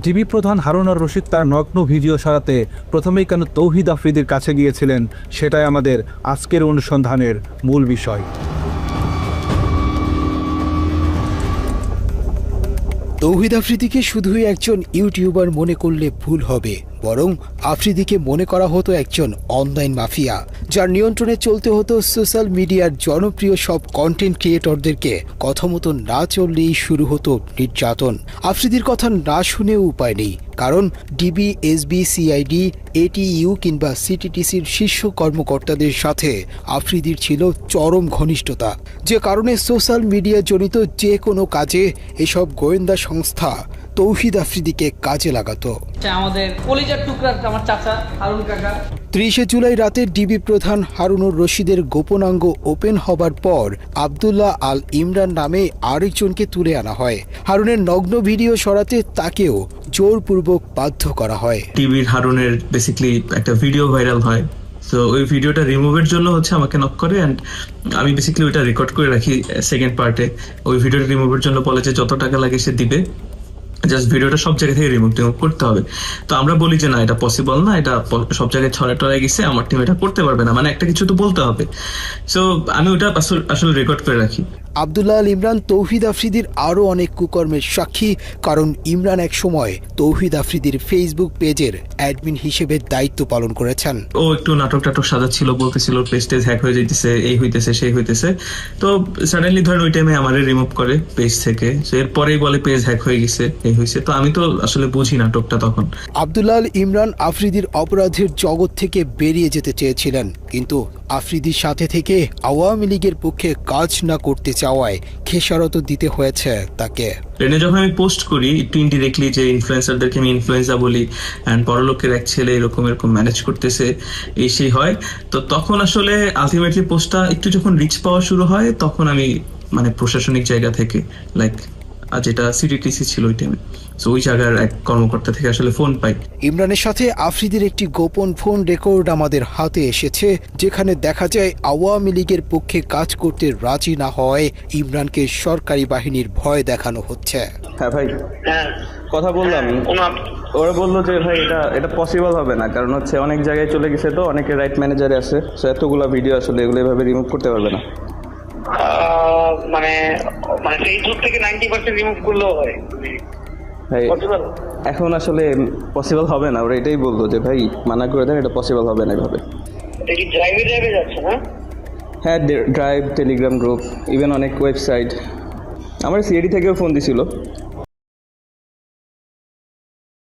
DB প্রধান হারুনার রশিদ তার নগ্ন ভিডিও সরাতে প্রথমেই কেন তৌহিদ আফ্রিদির কাছে গিয়েছিলেন, সেটাই আমাদের আজকের অনুসন্ধানের মূল বিষয়। তৌহিদ আফ্রিদিকে শুধুই একজন ইউটিউবার মনে করলে ভুল হবে, বরং আফ্রিদিকে মনে করা হতো একজন অনলাইন মাফিয়া। যার নিয়ন্ত্রণে চলতে হতো সোশ্যাল মিডিয়ার জনপ্রিয় সব কন্টেন্ট ক্রিয়েটরদেরকে কথা মতো না চললেই শুরু হতো নির্যাতন। আফ্রিদির কথা না শুনেও উপায় নেই, কারণ ডিবি এসবি সিআইডি এটিইউ কিংবা সিটিটিসির শীর্ষ কর্মকর্তাদের সাথে আফ্রিদির ছিল চরম ঘনিষ্ঠতা। যে কারণে সোশ্যাল মিডিয়া জনিত যে কোনো কাজে এসব গোয়েন্দা সংস্থা তৌহিদ আফ্রিদিকে কাজে লাগাতো। আমাদের কলিজার টুকরা আমার চাচা হারুন কাকা। ত্রিশে জুলাই রাতে ডিবি প্রধান হারুনুর রশিদের গোপনাঙ্গ ওপেন হবার পর আবদুল্লাহ আল ইমরান নামে আরেকজনকে তুলে আনা হয়। হারুনের নগ্ন ভিডিও সরাতে তাকেও জোরপূর্বক বাধ্য করা হয়। টিভির হারুনের বেসিক্যালি একটা ভিডিও ভাইরাল হয়। তো ওই ভিডিওটা রিমুভের জন্য হচ্ছে আমাকে নক করে অ্যান্ড আমি বেসিক্যালি ওইটা রেকর্ড করে রাখি সেকেন্ড পার্টে ওই ভিডিওটা রিমুভের জন্য বলে যে যত টাকা লাগে সে দিবে। জাস্ট ভিডিওটা সব জায়গা থেকে রিমুভ টিমুভ করতে হবে। তো আমরা বলি যে, না, এটা পসিবল না, এটা সব জায়গায় ছড়া টড়ায় গেছে, আমার টিম এটা করতে পারবে না। মানে একটা কিছু তো বলতে হবে। সো আমি ওটা আসল- আসলে রেকর্ড করে রাখি। আবদুল্লাহ আল ইমরান তৌহিদ আফ্রিদির আরও অনেক কুকর্মের সাক্ষী কারণ ইমরান এক সময় তৌহিদ আফ্রিদির ফেসবুক পেজের অ্যাডমিন হিসেবে দায়িত্ব পালন করেছেন। ও একটু নাটক টাটক সাজাচ্ছিল বলতেছিল পেজ টেজ হ্যাক হয়ে যাইতেছে এই হইতেছে সেই হইতেছে। তো সাডেনলি ধরেন ওই টাইমে আমারে রিমুভ করে পেজ থেকে। এরপরেই বলে পেজ হ্যাক হয়ে গেছে এই হয়েছে তো আমি তো আসলে বুঝি নাটকটা তখন। আবদুল্লাহ ইমরান আফ্রিদির অপরাধের জগৎ থেকে বেরিয়ে যেতে চেয়েছিলেন। কিন্তু আফ্রিদির সাথে থেকে আওয়ামী লীগের পক্ষে কাজ না করতে চাওয়ায় খেসারত দিতে হয়েছে তাকে। ট্রেনে যখন আমি পোস্ট করি, একটু ইনডিরেক্টলি যে ইনফ্লুয়েন্সারদেরকে আমি ইনফ্লুয়েন্সা বলি অ্যান্ড বড়লোকের এক ছেলে এরকম এরকম ম্যানেজ করতেছে এই সেই হয়। তো তখন আসলে আলটিমেটলি পোস্টটা একটু যখন রিচ পাওয়া শুরু হয়, তখন আমি মানে প্রশাসনিক জায়গা থেকে লাইক যেটা সিটিটিসি ছিল ওই টাইমে তো ওই জায়গার এক কর্মকর্তা থেকে আসলে ফোন পাই। ইমরানের সাথে আফ্রিদির একটি গোপন ফোন রেকর্ড আমাদের হাতে এসেছে যেখানে দেখা যায় আওয়ামী লীগের পক্ষে কাজ করতে রাজি না হওয়ায় ইমরানকে সরকারি বাহিনীর ভয় দেখানো হচ্ছে। হ্যাঁ ভাই হ্যাঁ। কথা বললাম। ওরা বলল যে ভাই এটা এটা পসিবল হবে না কারণ হচ্ছে অনেক জায়গায় চলে গেছে তো অনেকে রাইট ম্যানেজারে আছে সো এতগুলো ভিডিও আসলে এগুলো এভাবে রিমুভ করতে পারবে না। মানে মানে ফেসবুক থেকে নাইনটি পার্সেন্ট রিমুভ করলেও হয়। এখন আসলে পসিবল হবে না ওরা এটাই বলল যে ভাই মানা করে দেন এটা পসিবল হবে না এভাবে। ড্রাইভে ড্রাইভে যাচ্ছে না? হ্যাঁ ড্রাইভ টেলিগ্রাম গ্রুপ ইভেন অনেক ওয়েবসাইট আমার সিএডি থেকেও ফোন দিছিল।